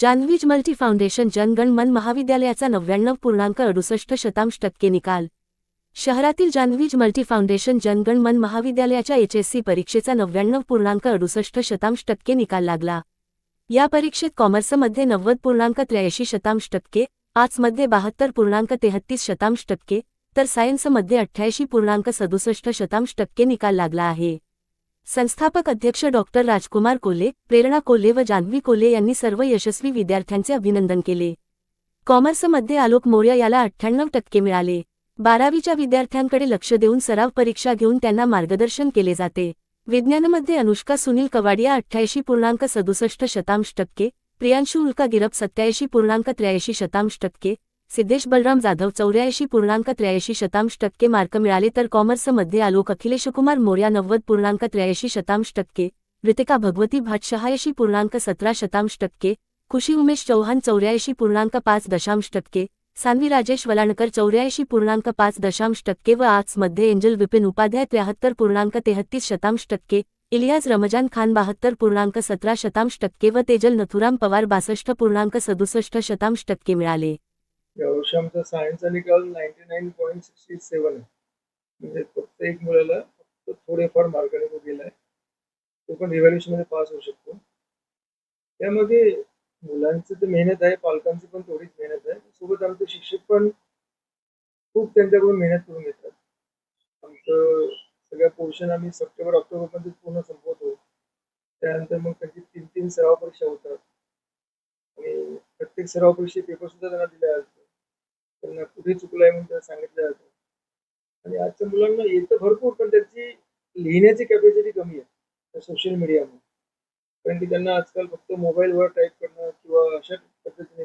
Janhvi multi foundation जनगण मन महाविद्यालयाचा नव्याण्णव पूर्णांक अडुसष्ट शतांश टक्के निकाल. शहरातील जान्हवीज मल्टी फाउंडेशन जनगण मन महाविद्यालयाच्या एचएससी परीक्षेचा नव्याण्णव पूर्णांक अडुसष्ट शतांश टक्के निकाल लागला. या परीक्षेत कॉमर्समध्ये नव्वद पूर्णांक त्र्याऐंशी शतांश टक्के आर्ट्समध्ये बहात्तर पूर्णांक तेहत्तीस शतांश टक्के तर सायन्समध्ये अठ्ठ्याऐंशी पूर्णांक सदुसष्ट शतांश टक्के निकाल लागला आहे. संस्थापक अध्यक्ष डॉक्टर राजकुमार कोले प्रेरणा कोल्हे व जान्हवी कोल्हे यांनी सर्व यशस्वी विद्यार्थ्यांचे अभिनंदन केले. कॉमर्समध्ये आलोक मोर्या याला अठ्ठ्याण्णव टक्के मिळाले. बारावीच्या विद्यार्थ्यांकडे लक्ष देऊन सराव परीक्षा घेऊन त्यांना मार्गदर्शन केले जाते. विज्ञानमध्ये अनुष्का सुनील कवाडिया अठ्ठ्याऐंशी पूर्णांक सदुसष्ट शतांश टक्के प्रियांशू उल्का गिरप सत्याऐंशी पूर्णांक त्र्याऐंशी शतांश टक्के सिद्धेश बलराम जाधव चौऱ्याऐंशी पूर्णांक त्र्याऐंशी शतांश टक्के मार्क मिळाले तर कॉमर्समध्ये आलोक अखिलेशकुमार मोर्या नव्वद पूर्णांक त्र्याऐंशी शतांश टक्के. ऋतिका भगवती भाट शहाऐंशी पूर्णांक सतरा शतांश टक्के. खुशी उमेश चौहान चौऱ्याऐंशी पूर्णांक पाच दशांश टक्के. सान्वी राजेश वलाणकर चौऱ्याऐंशी पूर्णांक पाच दशांश टक्के व आर्ट्समध्ये एंजल विपिन उपाध्याय त्र्याहत्तर पूर्णांक तेहत्तीस शतांश टक्के. इलियास रमजान खान बहात्तर पूर्णांक सतरा शतांश टक्के व तेजल नथुराम पवार बासष्ट पूर्णांक सदुसष्ट शतांश टक्के मिळाले. यावर्षी सायन्सचा निकाल ninety nine point sixty seven आहे. म्हणजे फक्त एक मुलाला फक्त थोडेफार मार्काने तो गेलाय. तो पण रिव्हॅल्युशनमध्ये पास होऊ शकतो. त्यामध्ये मुलांची तर मेहनत आहे पालकांची पण थोडीच मेहनत आहे. सोबत आमचे शिक्षक पण खूप त्यांच्याकडून मेहनत करून घेतात. आमचं सगळ्या पोर्शन आम्ही सप्टेंबर ऑक्टोबरपर्यंत पूर्ण संपवतो त्यानंतर मग त्यांची तीन तीन सराव परीक्षा होतात. आणि प्रत्येक सराव परीक्षे पेपर सुद्धा त्यांना दिले आहेत त्यांना कुठे चुकलंय म्हणून त्यांना सांगितलं जातं. आणि आजच्या मुलांना येतं भरपूर पण त्यांची लिहिण्याची कॅपॅसिटी कमी आहे सोशल मीडियामुळे कारण की त्यांना आजकाल फक्त मोबाईलवर टाईप करणं किंवा अशा पद्धतीने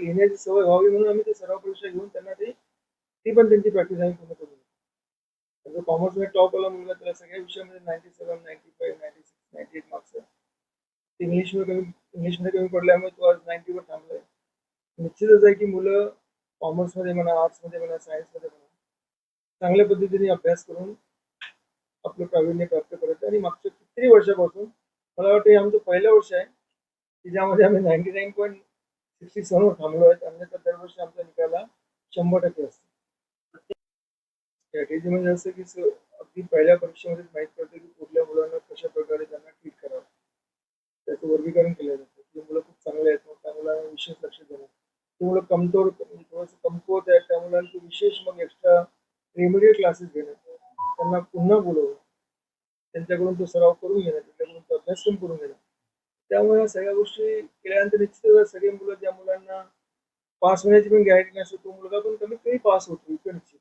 लिहिण्याची सवय व्हावी म्हणून आम्ही ते सराव परीक्षा घेऊन त्यांना ते ती पण त्यांची प्रॅक्टिस आम्ही पूर्ण करून जो कॉमर्समध्ये टॉप आला मुलगा त्याला सगळ्या विषयामध्ये ninety seven ninety five ninety six ninety eight marks आहे इंग्लिशमध्ये कमी इंग्लिशमध्ये कमी पडल्यामुळे तो आज नाईन्टीवर थांबलाय. निश्चितच आहे की मुलं कॉमर्समध्ये म्हणा आर्ट्समध्ये म्हणा सायन्समध्ये म्हणा चांगल्या पद्धतीने अभ्यास करून आपलं प्रावीण्य प्राप्त करत आणि मागच्या कितीतरी वर्षापासून मला वाटतं हे आमचं पहिलं वर्ष आहे की ज्यामध्ये आम्ही नाईन्टी नाईन पॉईंट सिक्स्टी सेवनवर थांबलो आहेत अन्यथा दरवर्षी आमचा निकाला शंभर टक्के असतो. स्ट्रॅटेजी म्हणजे असं की अगदी पहिल्या परीक्षेमध्येच माहीत पडतं की कुठल्या मुलांना कशा प्रकारे त्यांना ट्रीट करावं. त्याचं वर्गीकरण केलं जातं. ती मुलं खूप चांगले आहेत मग त्या मुलांना विशेष लक्ष देणं. ती मुलं कमजोर थोडंसं कमकुवत आहे त्या मुलांचे विशेष मग एक्स्ट्रा रेमिडियल क्लासेस घेणं त्यांना पुन्हा बोलवणं त्यांच्याकडून तो सराव करून घेणं त्यांच्याकडून तो अभ्यासक्रम करून घेणं त्यामुळे या सगळ्या गोष्टी केल्यानंतर निश्चितच सगळे मुलं ज्या मुलांना पास होण्याची पण गॅरंटी नसते तो मुलगा पण कमीत कमी पास होतो इतकं निश्चित